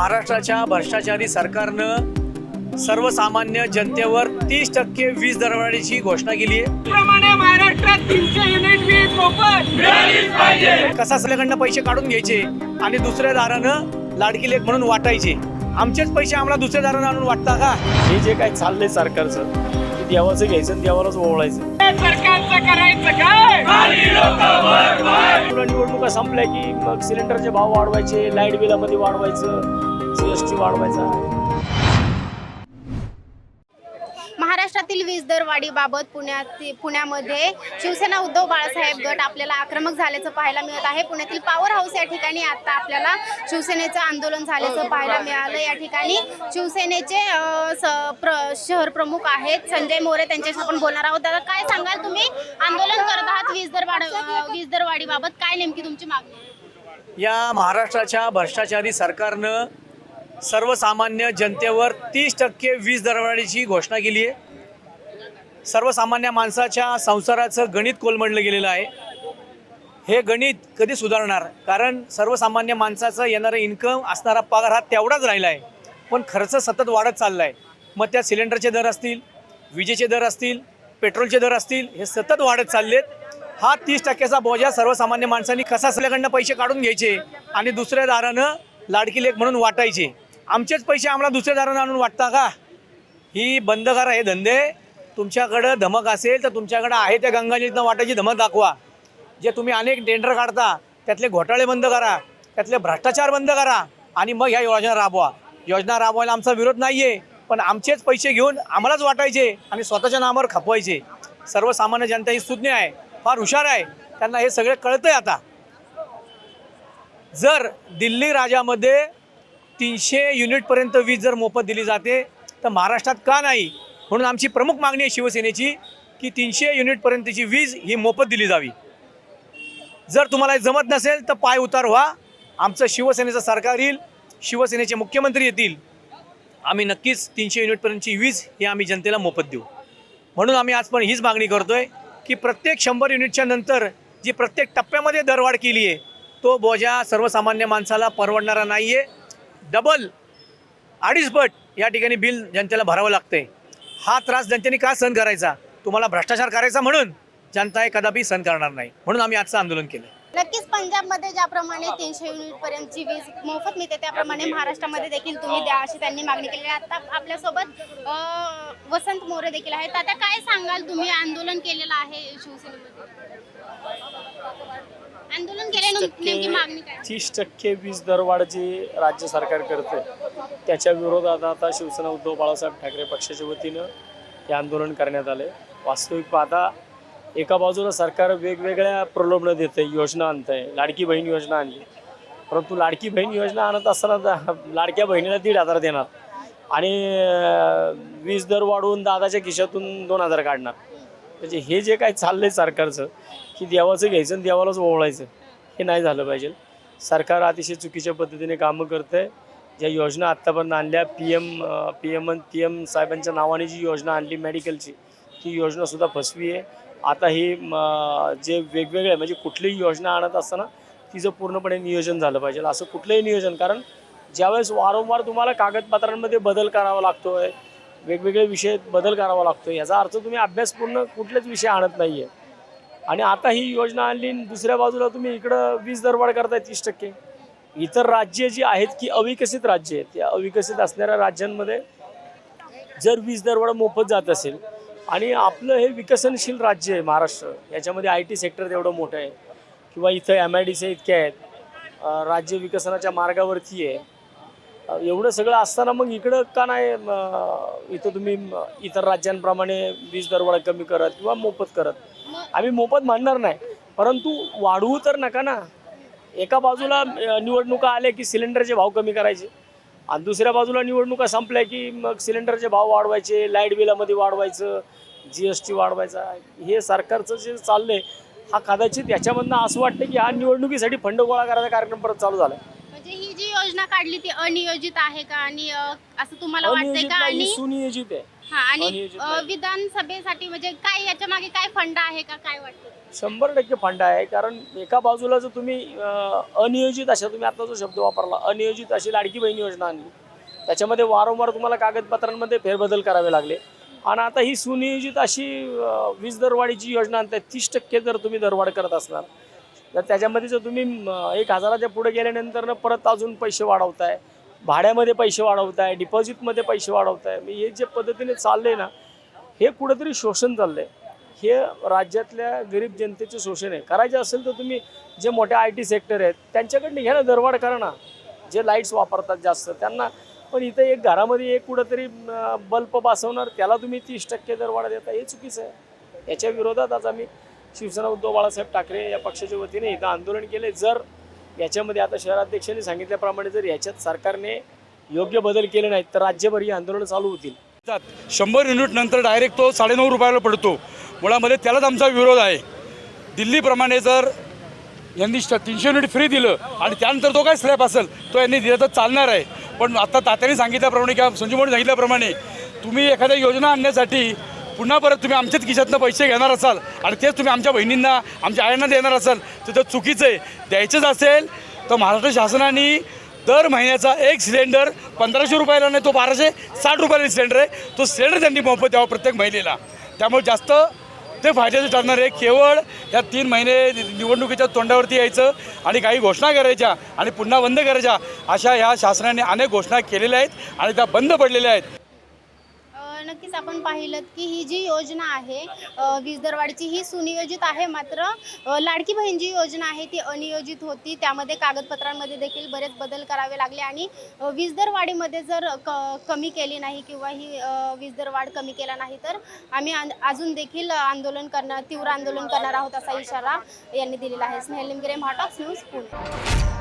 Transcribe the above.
महाराष्ट्राच्या भ्रष्टाचारी सरकारनं सर्वसामान्य जनतेवर तीस टक्के वीज दरवाढीची घोषणा केली आहे. प्रमाणे महाराष्ट्रात तीनशे युनिट वीज मोफत. कसा सगळ्याकडनं पैसे काढून घ्यायचे आणि दुसऱ्या दारानं लाडकी लेख म्हणून वाटायचे? आमचेच पैसे आम्हाला दुसऱ्या दारानं आणून वाटता का? हे जे काय चाललंय सरकारचं ते देवाचं घ्यायचं आणि देवालाच ओवळायचं. सरकारचं करायचं काय? निवडणुका संपल्या की मग सिलेंडरचे भाव वाढवायचे लाइट बिलामध्ये वाढवायचं. जीएसटी वाढवायचा महाराष्ट्रातील वीज दरवाढीबाबत पुण्यात पुण्यामध्ये शिवसेना उद्धव बाळासाहेब गट आपल्याला आक्रमक झाल्याचं पाहायला मिळत आहे. पुण्यातील पॉवर हाऊस या ठिकाणी आता आपल्याला शिवसेनेचं आंदोलन झाल्याचं पाहायला मिळालं. या ठिकाणी शिवसेनेचे प्र शहर प्रमुख आहेत संजय मोरे. त्यांच्याशी आपण बोलणार आहोत. दादा काय सांगाल तुम्ही? आंदोलन करत आहात वीज दरवाढ अ, वीज दरवाढीबाबत काय नेमकी तुमची मागणी आहे? या महाराष्ट्राच्या भ्रष्टाचारी सरकारनं सर्वसामान्य जनतेवर तीस टक्के वीज दरवाढीची घोषणा केली आहे. सर्वसामान्य माणसाच्या संसाराचं गणित कोलमडलं गेलेलं आहे. हे गणित कधी सुधारणार? कारण सर्वसामान्य माणसाचं येणारं इन्कम असणारा पगार हा तेवढाच राहिला आहे. पण खर्च सतत वाढत चालला आहे. मग त्या सिलेंडरचे दर असतील विजेचे दर असतील पेट्रोलचे दर असतील हे सतत वाढत चाललेत. हा तीस टक्क्याचा बोजा सर्वसामान्य माणसांनी कसा सगळ्याकडनं पैसे काढून घ्यायचे आणि दुसऱ्या दारानं लाडकी लेख म्हणून वाटायचे? आमचेच पैसे आम्हाला दुसऱ्या दारानं आणून वाटता का? ही बंद करा हे धंदे. तुमच्याकडं धमक असेल तर तुमच्याकडं आहे त्या गंगाजीतनं वाटायची धमक दाखवा. जे तुम्ही अनेक टेंडर काढता त्यातले घोटाळे बंद करा त्यातले भ्रष्टाचार बंद करा आणि मग ह्या योजना राबवा. योजना राबवायला आमचा विरोध नाही आहे पण आमचेच पैसे घेऊन आम्हालाच वाटायचे आणि स्वतःच्या नावावर खपवायचे. सर्वसामान्य जनता ही सुज्ञ आहे फार हुशार आहे. त्यांना हे सगळे कळतंय आता. जर दिल्ली राज्यामध्ये तीनशे युनिटपर्यंत वीज जर मोफत दिली जाते तर महाराष्ट्रात का नाही? म्हणून आमची प्रमुख मागणी आहे शिवसेनेची की तीनशे युनिटपर्यंतची वीज ही मोफत दिली जावी. जर तुम्हाला जमत नसेल तर पाय उतार व्हा. आमचं शिवसेनेचं सरकार येईल शिवसेनेचे मुख्यमंत्री येतील. आम्ही नक्कीच तीनशे युनिटपर्यंतची वीज ही आम्ही जनतेला मोफत देऊ. म्हणून आम्ही आज पण हीच मागणी करतो आहे की प्रत्येक शंभर युनिटच्या नंतर जी प्रत्येक टप्प्यामध्ये दरवाढ केली आहे तो बोजा सर्वसामान्य माणसाला परवडणारा नाही आहे डबल अडीच पट या ठिकाणी बिल जनतेला भरावं लागतंय. हा त्रास जनतेने का सहन करायचा? तुम्हाला भ्रष्टाचार करायचा म्हणून जनता हे कदापि सहन करणार नाही. म्हणून आम्ही आजचं आंदोलन केलं. नक्कीच पंजाबमध्ये ज्याप्रमाणे तीनशे युनिट पर्यंतची वीज मोफत मिळते त्याप्रमाणे महाराष्ट्रामध्ये देखील तुम्ही द्या अशी त्यांनी मागणी केली आहे. आता आपल्यासोबत अं, वसंत मोरे देखील आहेत. आता काय सांगाल तुम्ही? आंदोलन केलेलं आहे शिवसेनेमध्ये. नेमकी मागणी काय? तीस टक्के वीज दरवाढ जी राज्य सरकार करते त्याच्या विरोधात आता शिवसेना उद्धव बाळासाहेब ठाकरे पक्षाच्या वतीनं हे आंदोलन करण्यात आले वास्तविक पाहता एका बाजूला सरकार वेगवेगळ्या प्रलोभनं देते योजना आणत आहे लाडकी बहीण योजना आणली. परंतु लाडकी बहीण योजना आणत असताना दा- लाडक्या बहिणीला दीड हजार देणार आणि अं, वीज दर वाढवून दादाच्या खिशातून दोन हजार काढणार. म्हणजे हे जे काय चाललंय सरकारचं की देवाचं घ्यायचं आणि देवालाच ओवळायचं. हे नाही झालं पाहिजे. सरकार अतिशय चुकीच्या पद्धतीने कामं करतं आहे ज्या योजना आत्तापर्यंत आणल्या P M P M P M साहेबांच्या नावाने जी योजना आणली मेडिकलची ती योजनासुद्धा फसवी आहे. आता ही जे वेगवेगळे म्हणजे कुठलीही योजना आणत असताना तिचं पूर्णपणे नियोजन झालं पाहिजे. असं कुठलंही नियोजन कारण ज्यावेळेस वारंवार तुम्हाला कागदपत्रांमध्ये बदल करावा लागतो आहे वेगवेगळे विषय बदल करावा लागतो याचा अर्थ तुम्ही अभ्यासपूर्ण कुठलेच विषय आणत नाही आहे आणि आता ही योजना आणली दुसऱ्या बाजूला तुम्ही इकडं वीज दरवाढ करताय तीस टक्के. इतर राज्ये जी आहेत की अविकसित राज्य आहेत त्या अविकसित असणाऱ्या राज्यांमध्ये जर वीज दरवाढ मोफत जात असेल आणि आपलं हे विकसनशील राज्य आहे महाराष्ट्र याच्यामध्ये आय टी सेक्टर तेवढं मोठं आहे किंवा इथं एम आय डी सी इतके आहेत राज्य विकसनाच्या मार्गावरती आहे एवढं सगळं असताना मग इकडं का नाही इथं तुम्ही इतर राज्यांप्रमाणे वीज दरवाढ कमी करत किंवा मोफत करत? आम्ही मोफत मानणार नाही. परंतु वाढवू तर नका ना. एका बाजूला निवडणुका आल्या की सिलेंडरचे भाव कमी करायचे. आणि दुसऱ्या बाजूला निवडणुका संपल्या की मग सिलेंडरचे भाव वाढवायचे लाइट बिलामध्ये वाढवायचं जी एस टी वाढवायचा. हे सरकारचं जे चाललंय हा कदाचित याच्यामधनं असं वाटतं की हा निवडणुकीसाठी फंड गोळा करायचा कार्यक्रम परत चालू झाला म्हणजे ही जी योजना काढली ती अनियोजित आहे का? आणि असं तुम्हाला वाटतंय का? आणि सुनियोजित आहे. हा आणि अ. विधानसभेसाठी म्हणजे काय याच्या मागे काय फंड आहे का काय वाटतं शंभर टक्के फंड आहे कारण एका बाजूला जर तुम्ही अं, अनियोजित अशा तुम्ही आता जो शब्द वापरला अनियोजित अशी लाडकी बहीण योजना आणली त्याच्यामध्ये वारंवार तुम्हाला कागदपत्रांमध्ये फेरबदल करावे लागले आणि आता ही सुनियोजित अशी अं, वीज दरवाढीची योजना आणताय तीस टक्के जर तुम्ही दरवाढ करत असणार तर त्याच्यामध्ये जर तुम्ही एक हजाराच्या पुढे गेल्यानंतर परत अजून पैसे वाढवताय भाड्यामध्ये पैसे वाढवताय डिपॉझिटमध्ये पैसे वाढवताय. मी हे जे पद्धतीने चाललंय ना हे कुठंतरी शोषण चाललंय. हे राज्यातल्या गरीब जनतेचे शोषण आहे. करायचे असेल तर तुम्ही जे मोठे आय टी सेक्टर आहेत त्यांच्याकडनं घ्या ना दरवाढ करा ना. जे लाईट्स वापरतात जास्त त्यांना पण इथं एक घरामध्ये एक कुठंतरी बल्ब बसवणार त्याला तुम्ही तीस टक्के दरवाढ देता हे चुकीचं आहे. याच्या विरोधात आज आम्ही शिवसेना उद्धव बाळासाहेब ठाकरे या पक्षाच्या वतीने इथं आंदोलन केले जर याच्यामध्ये आता शहराध्यक्षांनी सांगितल्याप्रमाणे जर याच्यात सरकारने योग्य बदल केले नाहीत तर राज्यभर ही आंदोलन चालू होतील. शंभर युनिट नंतर डायरेक्ट तो साडेनऊ रुपयाला पडतो. मुळामध्ये त्यालाच आमचा विरोध आहे. दिल्लीप्रमाणे जर यांनी श- तीनशे युनिट फ्री दिलं आणि त्यानंतर तो काय स्लॅब असेल तो यांनी दिला तर चालणार आहे. पण आता तात्याने सांगितल्याप्रमाणे किंवा संजीव सांगितल्याप्रमाणे तुम्ही एखाद्या योजना आणण्यासाठी पुन्हा परत तुम्ही आमच्याच खिशातनं पैसे घेणार असाल आणि तेच तुम्ही आमच्या बहिणींना आमच्या आयांना देणार असाल तर ते चुकीचं आहे. द्यायचंच असेल तर महाराष्ट्र शासनाने दर महिन्याचा एक सिलेंडर पंधराशे रुपयाला नाही तो बाराशे साठ रुपयाला सिलेंडर आहे. तो सिलेंडर त्यांनी मोफत द्यावा प्रत्येक महिलेला. त्यामुळे जास्त ते फायद्याचं ठरणार आहे. केवळ या तीन महिने निवडणुकीच्या तोंडावरती यायचं आणि काही घोषणा करायच्या आणि पुन्हा बंद करायच्या अशा ह्या शासनाने अनेक घोषणा केलेल्या आहेत आणि त्या बंद पडलेल्या आहेत. नक्कीच आपण पाहिलं की ही जी योजना आहे वीज दरवाढीची ही सुनियोजित आहे. मात्र लाडकी बहीण जी योजना आहे ती अनियोजित होती. त्यामध्ये कागदपत्रांमध्ये देखील बरेच बदल करावे लागले आणि वीज दरवाढीमध्ये जर क कमी केली नाही किंवा ही वीज दरवाढ कमी केला नाही तर आम्ही अजून देखील आंदोलन करणार तीव्र आंदोलन करणार आहोत असा इशारा यांनी दिलेला आहे. स्नेहल निमगिरे महाटॉक्स न्यूज पुणे.